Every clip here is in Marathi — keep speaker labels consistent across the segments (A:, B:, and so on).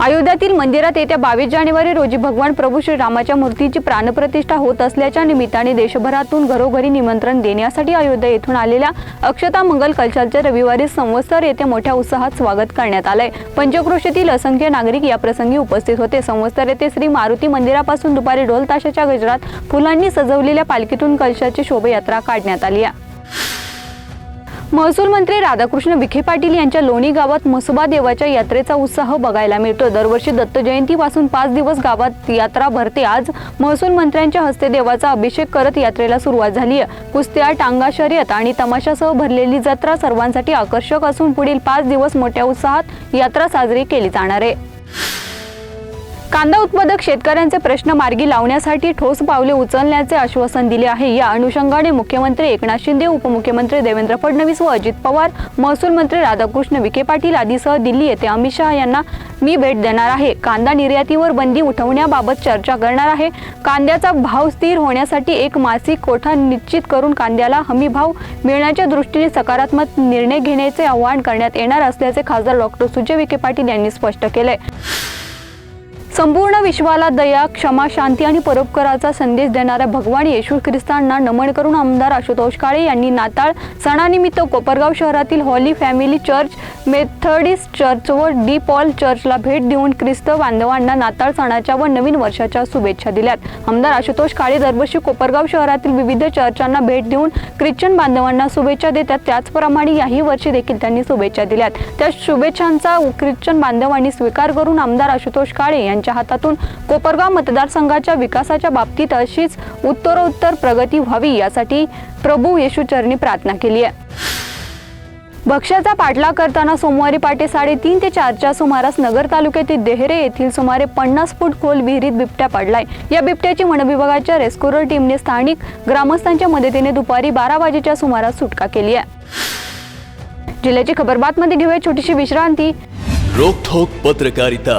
A: अयोध्यातील मंदिरात येत्या बावीस जानेवारी रोजी भगवान प्रभू श्रीरामाच्या मूर्तीची प्राणप्रतिष्ठा होत असल्याच्या निमित्ताने देशभरातून घरोघरी निमंत्रण देण्यासाठी अयोध्या येथून आलेल्या अक्षता मंगल कलशाचे रविवारी संवत्सर येथे मोठ्या उत्साहात स्वागत करण्यात आलंय. पंचक्रोशीतील असंख्य नागरिक या प्रसंगी उपस्थित होते. संवत्सर येथे श्री मारुती मंदिरापासून दुपारी ढोल ताशाच्या गजरात फुलांनी सजवलेल्या पालखीतून कलशाची शोभायात्रा काढण्यात आली आहे. महसूल मंत्री राधाकृष्ण विखे पाटील यांच्या लोणी गावात म्हसोबा देवाच्या यात्रेचा उत्साह बघायला मिळतो दरवर्षी दत्त जयंतीपासून पाच दिवस गावात यात्रा भरते. आज महसूल मंत्र्यांच्या हस्ते देवाचा अभिषेक करत यात्रेला सुरुवात झाली आहे. कुस्त्या टांगा शर्यत आणि तमाशासह भरलेली जत्रा सर्वांसाठी आकर्षक असून पुढील पाच दिवस मोठ्या उत्साहात यात्रा साजरी केली जाणार आहे. कांदा उत्पादक शेतकऱ्यांचे प्रश्न मार्गी लावण्यासाठी ठोस पावले उचलण्याचे आश्वासन दिले आहे. या अनुषंगाने मुख्यमंत्री एकनाथ शिंदे उपमुख्यमंत्री देवेंद्र फडणवीस व अजित पवार महसूल मंत्री राधाकृष्ण विखे पाटील आदीसह दिल्ली येथे अमित शहा यांना मी भेट देणार आहे. कांदा निर्यातीवर बंदी उठवण्याबाबत चर्चा करणार आहे. कांद्याचा भाव स्थिर होण्यासाठी एक मासिक कोठा निश्चित करून कांद्याला हमी भाव मिळण्याच्या दृष्टीने सकारात्मक निर्णय घेण्याचे आवाहन करण्यात येणार असल्याचे खासदार डॉक्टर सुजय विखे पाटील यांनी स्पष्ट केले संपूर्ण विश्वाला दया क्षमा शांती आणि परोपकाराचा संदेश देणाऱ्या भगवान येशू ख्रिस्तांना नमन करून आमदार आशुतोष काळे यांनी नाताळ सणानिमित्त कोपरगाव शहरातील holy family church Methodist church व डी पॉल चर्चला भेट देऊन ख्रिस्त बांधवांना नाताळ सणाच्या व नवीन वर्षाच्या शुभेच्छा दिल्यात. आमदार आशुतोष काळे दरवर्षी कोपरगाव शहरातील विविध चर्चांना भेट देऊन ख्रिश्चन बांधवांना शुभेच्छा देतात. त्याचप्रमाणे याही वर्षी देखील त्यांनी शुभेच्छा दिल्यात. त्या शुभेच्छांचा ख्रिश्चन बांधवांनी स्वीकार करून आमदार आशुतोष काळे यांच्या हातातून कोपरगाव मतदारसंघाच्या विकासाच्या बाबतीत अशीच उत्तरोत्तर प्रगती व्हावी यासाठी प्रभू येशूचरणी प्रार्थना केली आहे. भक्ष्याचा पाठलाग करताना सोमवारी पहाटे साडेतीन ते चारच्या सुमारास नगर तालुक्यातील देहरे येथील सुमारे पन्नास फूट खोल विहिरीत बिबट्या पडलाय. या बिबट्याची वनविभागाच्या रेस्क्युअर टीमने स्थानिक ग्रामस्थांच्या मदतीने दुपारी बारा वाजेच्या सुमारास सुटका केली आहे. जिल्ह्याची खबर बातमध्ये घेऊया छोटीशी विश्रांती.
B: रोखोक पत्रकारिता.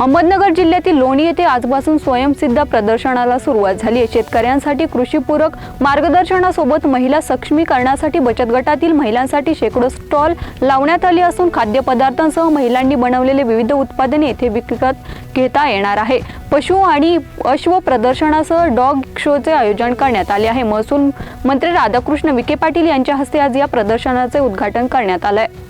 A: अहमदनगर जिल्ह्यातील लोणी येथे आजपासून स्वयंसिद्ध प्रदर्शनाला सुरुवात झाली आहे. शेतकऱ्यांसाठी कृषीपूरक मार्गदर्शनासोबत महिला सक्षमीकरणासाठी बचत गटातील महिलांसाठी शेकडो स्टॉल लावण्यात आले असून खाद्यपदार्थांसह महिलांनी बनवलेले विविध उत्पादने येथे विकत घेता येणार आहे. पशु आणि अश्व प्रदर्शनासह डॉग शोचे आयोजन करण्यात आले आहे. महसूल मंत्री राधाकृष्ण विखे पाटील यांच्या हस्ते आज या प्रदर्शनाचे उद्घाटन करण्यात आलं आहे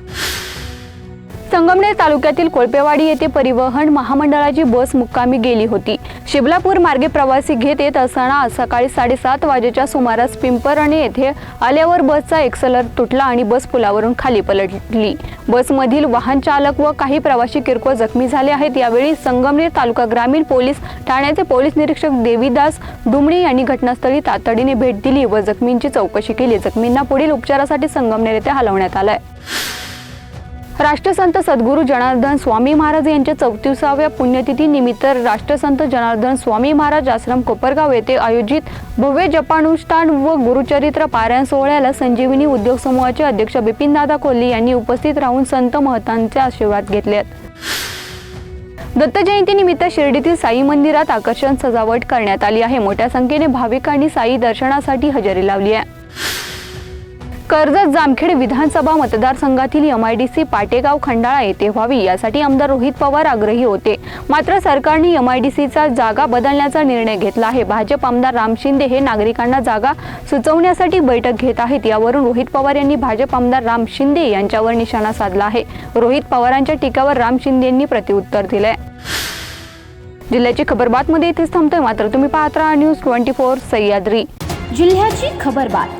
A: संगमनेर तालुक्यातील कोळपेवाडी येथे परिवहन महामंडळाची बस मुक्कामी गेली होती. शिबलापूर मार्गे प्रवासी घेत येत असताना सकाळी साडेसात वाजेच्या सुमारास पिंपरणे येथे आल्यावर बसचा एक्सलर तुटला आणि बस पुलावरून खाली पलटली. बसमधील वाहन चालक व काही प्रवासी किरकोळ जखमी झाले आहेत. यावेळी संगमनेर तालुका ग्रामीण पोलीस ठाण्याचे पोलीस निरीक्षक देवीदास डुमणी यांनी घटनास्थळी तातडीने भेट दिली व जखमींची चौकशी केली. जखमींना पुढील उपचारासाठी संगमनेर येथे हलवण्यात आलंय. राष्ट्रसंत सद्गुरू जनार्दन स्वामी महाराज यांच्या चौतीसाव्या पुण्यतिथी निमित्त राष्ट्रसंत जनार्दन स्वामी महाराज आश्रम कोपरगाव येथे आयोजित भव्य जपानुष्ठान व गुरुचरित्र पारायण सोहळ्याला संजीवनी उद्योग समूहाचे अध्यक्ष बिपिनदादा कोल्हे यांनी उपस्थित राहून संत महतांचे आशीर्वाद घेतले दत्तजयंतीनिमित्त दत्त जयंतीनिमित्त शिर्डीतील साई मंदिरात आकर्षण सजावट करण्यात आली आहे. मोठ्या संख्येने भाविकांनी साई दर्शनासाठी हजेरी लावली आहे. कर्जत जामखेड विधानसभा मतदारसंघातील M I D C Pategaon Khandala येथे व्हावी यासाठी आमदार रोहित पवार आग्रही होते. मात्र सरकारने यम आय डी सीचा जागा बदलण्याचा निर्णय घेतला आहे. भाजप आमदार राम शिंदे हे नागरिकांना जागा सुचवण्यासाठी बैठक घेत आहेत. यावरून रोहित पवार यांनी भाजप आमदार राम शिंदे यांच्यावर निशाणा साधला आहे. रोहित पवारांच्या टीकावर राम शिंदे यांनी प्रतिउत्तर दिलंय. जिल्ह्याची खबर बातमध्ये इथेच थांबतोय. मात्र तुम्ही पाहत राहा न्यूज ट्वेंटी फोर सह्याद्री.
C: जिल्ह्याची खबरबात